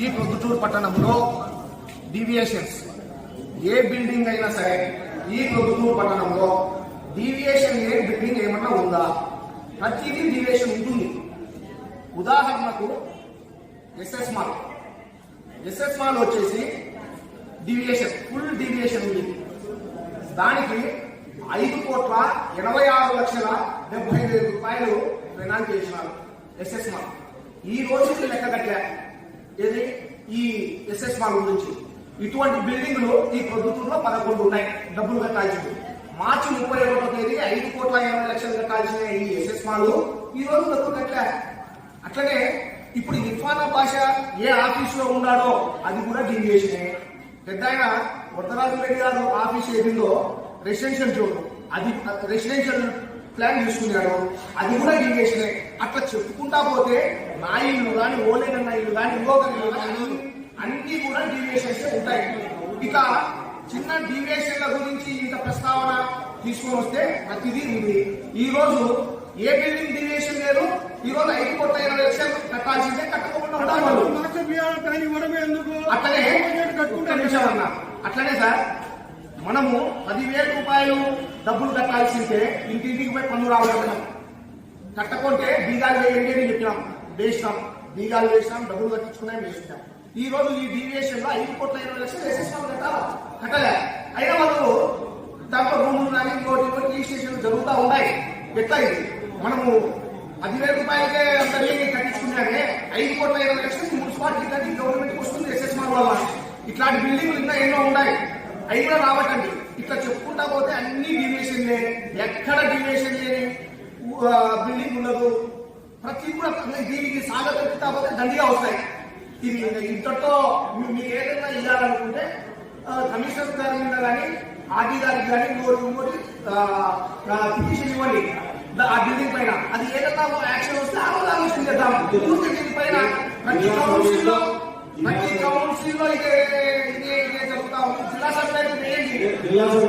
ఈ ప్రొద్దుటూరు పట్టణంలో డీవియేషన్స్ ఏ బిల్డింగ్ అయినా సరే ఈ ప్రొద్దుటూరు పట్టణంలో డీవియేషన్ ఏ బిల్డింగ్ ఏమన్నా ఉందా? ప్రతిదీ డీవియేషన్ ఉంటుంది. ఉదాహరణకు ఎస్ఎస్ మాల్ ఎస్ఎస్ మాల్ వచ్చేసి డీవియేషన్ ఫుల్ డీవియేషన్ ఉంది. దానికి ఐదు కోట్ల ఎనభై ఆరు లక్షల డెబ్బై వేల రూపాయలు ఫైనాన్స్ చేసినారు ఎస్ఎస్ మాల్ ఈ రోజుకి లెక్క కట్టారు ఏది? ఈ ఎస్ఎస్ మాల్ నుంచి ఇటువంటి బిల్డింగ్లు ఈ ప్రభుత్వంలో పదకొండు ఉన్నాయి. డబ్బులు కట్టాల్సింది. మార్చి ముప్పై ఒకటో తేదీ ఐదు కోట్ల ఎనభై లక్షలు కట్టాల్సిన ఈ ఎస్ఎస్ మాల్ ఈ రోజు డబ్బులు కట్టలే. అట్లనే ఇప్పుడు ఇర్ఫానా భాష ఏ ఆఫీసులో ఉన్నాడో అది కూడా డీవియేషనే పెద్ద ఆయన వరదరాజు రెడ్డి గారు ఆఫీస్ ఏదిందో రెసిడెన్షియల్ జోన్ అది రెసిడెన్షియల్ ప్లాన్ తీసుకున్నాడు అది కూడా డీవియేషనే అట్లా చెప్పుకుంటా పోతే నా ఇల్లు కానీ ఓలేనన్న ఇల్లు కానీ ఇంకొక ఇల్లు కానీ అన్ని కూడా డీవియేషన్స్ ఉంటాయి ఇక చిన్న డీవియేషన్ల గురించి ఇంత ప్రస్తావన తీసుకొని వస్తే ప్రతిదీ ఉంది ఈ రోజు ఏ బిల్డింగ్ డీవియేషన్ లేదు ఈ రోజు ఐదు కోట్ల ఇరవై లక్షలు కట్టాల్సిందే కట్టకుండా ఉంటారు ఎందుకు అట్లనే కట్టుకుంటే అట్లనే సార్ మనము పదివేల రూపాయలు డబ్బులు కట్టాల్సింటే ఇంటింటికి పోయి పన్ను రావాలంటున్నాం కట్టకుంటే బీగాలు వేయండి అని చెప్పినాం వేసినాం. బీగాలు వేసినాం డబ్బులు కట్టించుకున్నాం వేసినాం. ఈ రోజు ఈ డీవియేషన్లో ఐదు కోట్ల ఇరవై లక్షలు వేసేసినాం కట్టాలా కట్టలే. అయినా వాళ్ళు దాంట్లో రూములు కానీ ఇంకోటి ఇంకోటి రిజిస్ట్రేషన్ స్టేషన్లు జరుగుతూ ఉన్నాయి. ఎట్లా ఇది మనము పదివేల రూపాయలకే అందరినీ కట్టించుకున్నానే ఐదు కోట్ల ఇరవై లక్షలు మున్సిపాలిటీ కానీ గవర్నమెంట్ వస్తుంది ఎస్ఎస్ఆర్ వల్ల ఇట్లాంటి బిల్డింగ్లు ఇంకా ఎన్నో ఉన్నాయి. అవి కూడా రావటండి. ఇట్లా చెప్పుకుంటా పోతే అన్ని డీవియేషన్లే ఎక్కడ డీవియేషన్ లేని బిల్డింగ్ ఉండదు. ప్రతి కూడా దీనికి సాగపెట్టుతా పోతే దండిగా వస్తాయి. ఇది ఇంతతో మీ- మీకు ఏదైనా ఇవ్వాలనుకుంటే కమిషనర్ గారి మీద కానీ ఆర్డీ గారికి కానీ ఇంకోటి ఇంకోటి పిటిషన్ ఇవ్వండి. ఆ బిల్డింగ్ పైన. అది ఏదైనా యాక్షన్ వస్తే ఆ రోజు ఆలోచన చేద్దాం. దీనిపైన ప్రతి కౌన్సిల్లో ప్రతి కౌన్సిల్లో ఇదే ఇదే ఇదే జరుగుతా ఉంది జిల్లా సభ్యులు